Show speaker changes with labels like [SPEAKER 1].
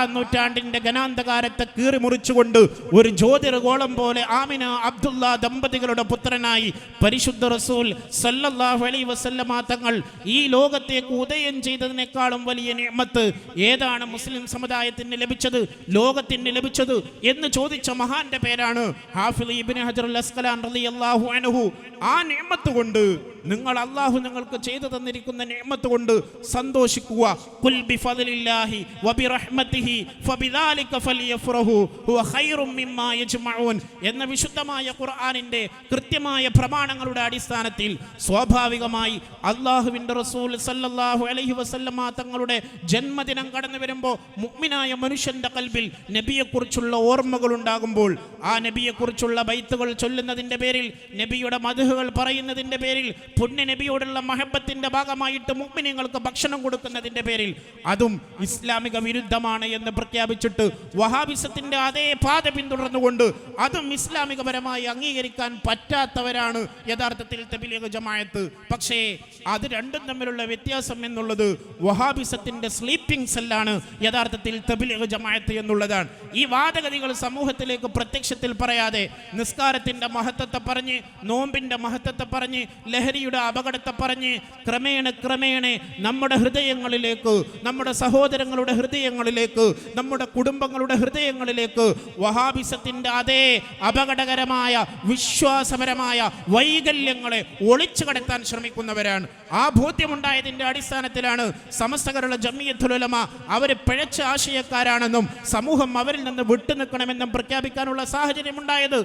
[SPEAKER 1] ആറാം നൂറ്റാണ്ടിന്റെ ഗനാന്തകാരത്തെ കീറി മുറിച്ചുകൊണ്ട് ഒരു ജ്യോതിർഗോളം പോലെ ആമിന അബ്ദുള്ള ദമ്പതികളുടെ പുത്രനായി പരിശുദ്ധ റസൂൽ സല്ലല്ലാഹു അലൈഹി വസല്ലമ തങ്ങൾ ഈ ലോകത്തേക്ക് ഉദയം ചെയ്തതിനേക്കാളും വലിയ നിയമത്ത് ഏതാണ് മുസ്ലിം സമുദായത്തിന് ലഭിച്ചത് ലോകത്തിന് ലഭിച്ചത് എന്ന് ചോദിച്ച മഹാന്റെ പേരാണ് അസ്കലാൻ റളിയല്ലാഹു അൻഹു. ആ നിയമത്ത് കൊണ്ട് നിങ്ങൾ അള്ളാഹു നിങ്ങൾക്ക് ചെയ്തു തന്നിരിക്കുന്ന നിയമത്ത് കൊണ്ട് സന്തോഷിക്കുക. കുൽ ബിഫദ്ലില്ലാഹി വബിറഹ്മതിഹി എന്ന വിശുദ്ധമായ ഖുർആനിന്റെ കൃത്യമായ പ്രമാണങ്ങളുടെ അടിസ്ഥാനത്തിൽ സ്വാഭാവികമായി അള്ളാഹുവിന്റെ റസൂൽ സല്ലാഹു അലഹി വസല്ലമ തങ്ങളുടെ ജന്മദിനം കടന്നു വരുമ്പോൾ മുഅ്മിനായ മനുഷ്യന്റെ കൽബിൽ നബിയെക്കുറിച്ചുള്ള ഓർമ്മകൾ ഉണ്ടാകുമ്പോൾ ആ നബിയെക്കുറിച്ചുള്ള ബൈത്തുകൾ ചൊല്ലുന്നതിന്റെ പേരിൽ നബിയുടെ മധുഹുകൾ പറയുന്നതിന്റെ പേരിൽ പുണ്യ നബിയോടുള്ള മഹബത്തിന്റെ ഭാഗമായിട്ട് മുഅ്മിനീങ്ങൾക്ക് ഭക്ഷണം കൊടുക്കുന്നതിന്റെ പേരിൽ അതും ഇസ്ലാമിക വിരുദ്ധമാണ് എന്ന് പ്രഖ്യാപിച്ചിട്ട് വഹാബിസത്തിന്റെ അതേ പാത പിന്തുടർന്നുകൊണ്ട് അതും ഇസ്ലാമികപരമായി അംഗീകരിക്കാൻ പറ്റാത്തവരാണ് യഥാർത്ഥത്തിൽ തബിലീഗ് ജമായത്ത് പക്ഷേ അത് രണ്ടും തമ്മിലുള്ള വ്യത്യാസം എന്നുള്ളത് വഹാബിസത്തിന്റെ സ്ലീപ്പിംഗ് സെല്ലാണ് യഥാർത്ഥത്തിൽ തബിലീഗ് ജമായത്ത് എന്നുള്ളതാണ്. ഈ വാദഗതികൾ സമൂഹത്തിലേക്ക് പ്രത്യക്ഷത്തിൽ പറയാതെ നിസ്കാരത്തിന്റെ മഹത്വത്തെ പറഞ്ഞ് നോമ്പിന്റെ മഹത്വത്തെ പറഞ്ഞ് ലഹരിയുടെ അപകടത്തെ പറഞ്ഞ് ക്രമേണ ക്രമേണ നമ്മുടെ ഹൃദയങ്ങളിലേക്ക് നമ്മുടെ സഹോദരങ്ങളുടെ ഹൃദയങ്ങളിലേക്ക് നമ്മുടെ കുടുംബങ്ങളുടെ ഹൃദയങ്ങളിലേക്ക് വഹാബിസത്തിന്റെ അതേ അപകടകരമായ വിശ്വാസപരമായ വൈകല്യങ്ങളെ ഒളിച്ചു കടത്താൻ ശ്രമിക്കുന്നവരാണ്. ആ ബോധ്യമുണ്ടായതിന്റെ അടിസ്ഥാനത്തിലാണ് സമസ്തകരുള്ള ജമ്മിയത്തുലമ അവർ പിഴച്ച ആശയക്കാരാണെന്നും സമൂഹം അവരിൽ നിന്ന് വിട്ടുനിൽക്കണമെന്നും പ്രഖ്യാപിക്കാനുള്ള സാഹചര്യമുണ്ടായത്.